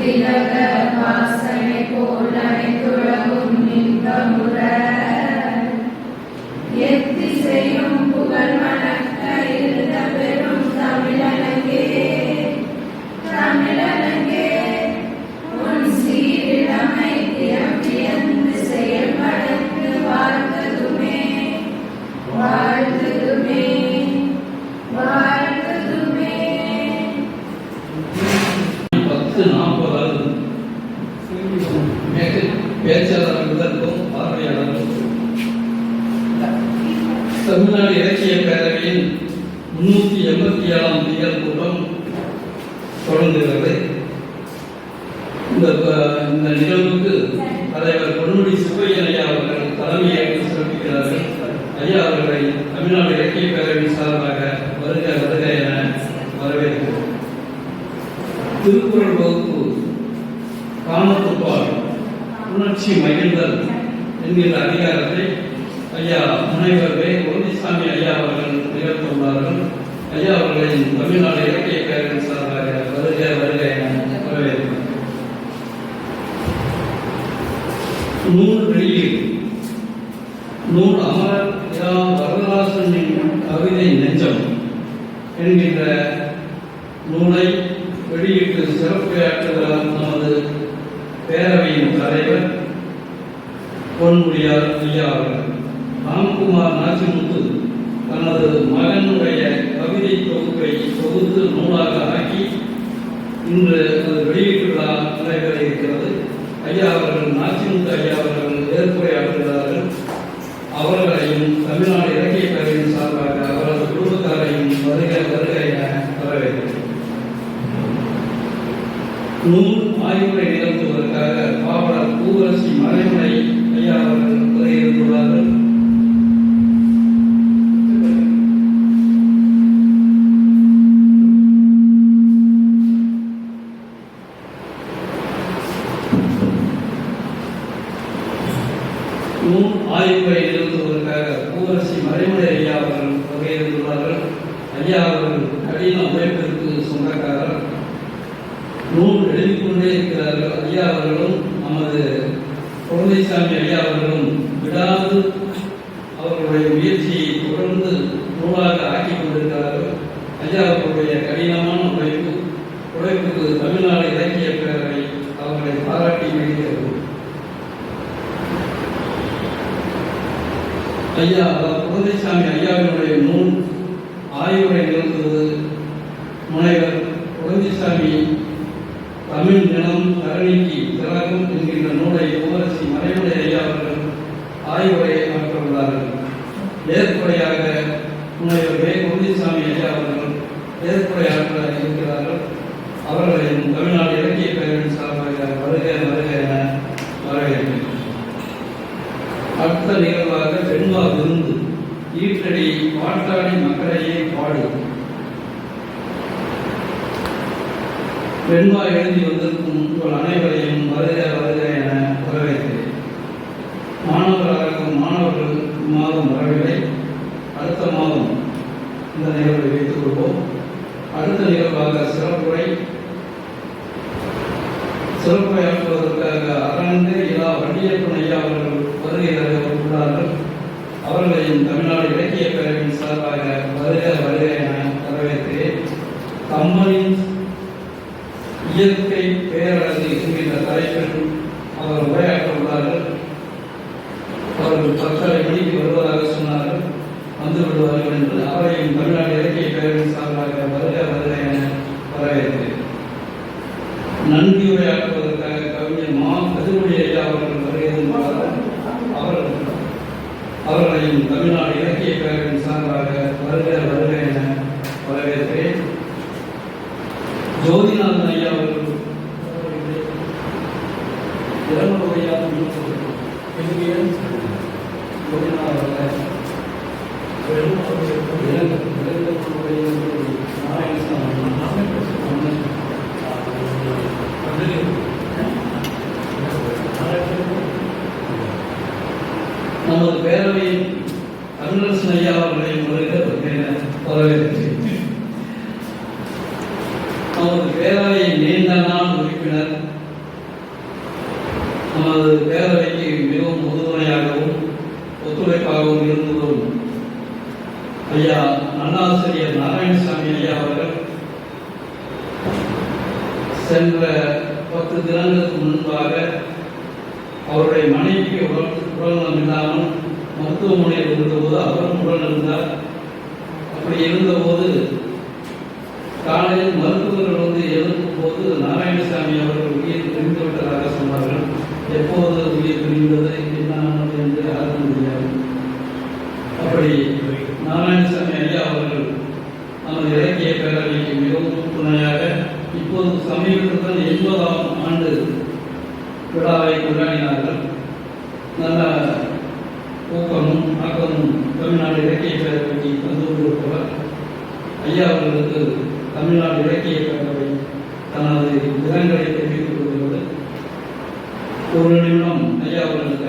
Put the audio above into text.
Thank you. Tamil Nadu இலக்கிய பேரவையின் முன்னூற்றி எண்பத்தி ஏழாம் தேர்தல் கூட்டம் தொடங்குகிறது. இந்த இந்த நிகழ்வுக்கு தலைவர் பொன்முடி சுப்பையன் ஐயா அவர்கள் தலைமையேற்று சிறப்பிக்கிறார்கள். ஐயா அவர்களை தமிழ்நாடு இலக்கிய பேரவை சார்பாக வருக வருக என வரவேற்கிறோம். திருக்குறள் வகுப்பு காமத்துப்பால் உணர்ச்சி மகிழ்தல் என்கிற அதிகாரத்தை ஐயா முனைவர் வே கோவிந்தசாமி ஐயா அவர்கள் நிகழ்த்துள்ளார்கள் ஐயா அவர்களின் தமிழ்நாடு இலக்கிய கழகம் சார்பாக வருக வருக என நூல் வெளியீடு. நூல் அமரர் யா வரதராசனின் கவிதை நெஞ்சம் என்கின்ற நூலை வெளியிட்டு சிறப்புரையாற்றுகிறார் நமது பேரவையின் தலைவர் பொன்முடியார் ஐயா அவர்கள். ராம்குமார் நாச்சிமுத்து தனது மகனுடைய கவிதை தொகுப்பை தொகுத்து நூலாக ஆக்கி இன்று அது வெளியீட்டு விழா நடைபெற இருக்கிறது. ஐயா அவர்கள் நாச்சிமுத்து ஐயா அவர்கள் ஏற்புரையாற்றுகிறார்கள் அவர்களையும் தமிழ்நாடு இலக்கிய கலையின் சார்பாக அவரது குடும்பத்தாரையும் வருக வருக என வரவேற்கிறேன். நூல் ஆய்வுரை நூல் ஆய்வுரை எழுதுவதற்காக பூவரசி மறைமுறை ஐயா அவர்கள் வருகிறார்கள் ஐயா அவர்கள் கடின உழைப்பிற்கு சொந்தக்காரர். நூல் எழுதி கொண்டே இருக்கிறார்கள். ஐயா அவர்களும் நமது குழந்தைசாமி ஐயா அவர்களும் விடாது அவர்களுடைய முயற்சியை தொடர்ந்து நூலாக ஆக்கிக் கொண்டிருக்கிறார்கள். ஐயா அவர்களுடைய கடினமான உழைப்பு உழைப்புக்கு தமிழ்நாடு இறை பேரவை அவர்களை பாராட்டி வருகிறது ஐயா குழந்தைசாமி ஐயாவினுடைய நூல் ஆய்வுரை நிகழ்த்துவது முனைவர் குழந்தைசாமி தமிழ் நிலம் தரணிக்கு திலகம் என்கின்ற நூலை பூவரசி மறைமுறை ஐயா அவர்கள் ஆய்வுரை ஆற்றுள்ளார்கள் ஏற்புரையாக முனைவர் வே. குழந்தைசாமி ஐயா அவர்கள் ஏற்புரையாற்ற இருக்கிறார்கள். அவர்களையும் தமிழ்நாடு இலக்கிய பேரவையின் சார்பாக வருக வருக என வரவேற்கிறேன். அடுத்த நிகழ்வு வெண்பா விருந்து. ஈற்றடி பாட்டாளி மக்களையே பாடு. வெண்பா எழுதி வந்திருக்கும் உங்கள் அனைவரையும் வருக வருக என வரவேற்கிறேன். மாணவர்களாக மாணவர்கள் மாதம் வரவில்லை. அடுத்த மாதம் இந்த நிகழ்வை வைத்துக் கொள்வோம். அடுத்த நிகழ்வாக சிறப்புரை. சிறப்புரையாற்றுவதற்காக அரங்கு இலா வண்டியப்பன் ஐயா அவர்கள் அவர்களையும் தமிழ்நாடு இலக்கிய பேரவையின் சார்பாக வருக வருக என வரவேற்கிறேன் கம்பனின் இயற்கை பேரழகு என்கின்ற தலைப்பில் அவர் உரையாற்ற உள்ளார்கள். அவர்கள் பத்தரை மணிக்கு வருவதாக சொன்னார்கள். வந்து விடுவார்கள் என்று அவரையும் தமிழ்நாடு இலக்கிய பேரவையின் சார்பாக வருக வருக என வரவேற்கிறேன் நன்றி உரையாற்றுவதற்காக கவிஞர் மா கதிரொலி ஐயா அவர்கள் வருகிறார்கள் அவர்கள் அவர்களையும் தமிழ்நாடு இலக்கிய பேரவையின் சார்பாக வருக வருக என வரவேற்கிறேன் ஜோதிநாதன் ஐயா அவர்கள் இரநூறு ஐயா நமது பேரவையின் தமிழரசன் ஐயா அவர்களை முறையில் வரவேற்கிறேன் நமது பேரவையின் நீண்ட நாள் உறுப்பினர் நமது பேரவைக்கு மிகவும் உறுதுணையாகவும் ஒத்துழைப்பாகவும் இருந்து ஐயா நல்லாசிரியர் நாராயணசாமி ஐயா அவர்கள் சென்ற பத்து தினங்களுக்கு முன்பாக அவருடைய மனைவிக்கு உடல் உடல்நலம் இல்லாமல் மருத்துவமனையில் இருந்தபோது அவரும் உடல் இருந்தார் அப்படி இருந்தபோது காலையில் மருத்துவர்கள் வந்து எழுப்பும் போது நாராயணசாமி அவர்கள் உயிர் பிரிந்து விட்டதாக சொன்னார்கள் எப்போது உயிர் பிரிந்தது என்ன ஆனது என்று யாருக்கும் தெரியாது அப்படி நாராயணசாமி ஐயா அவர்கள் நமது இலக்கிய பேரவைக்கு மிகவும் துணையாக இப்போது சமீபத்தில் எண்பதாம் ஆண்டு விழாவை கொண்டாடினார்கள். நல்ல ஊக்கமும் ஆக்கமும் தமிழ்நாடு இலக்கிய பேரவைக்கு தந்து கொண்டிருப்பவர் ஐயா அவர்களுக்கு தமிழ்நாடு இலக்கிய பேரவை தனது இரங்கலை தெரிவித்துக் கொள்கிறது. ஒரு நிமிடம் ஐயா அவர்களுக்காக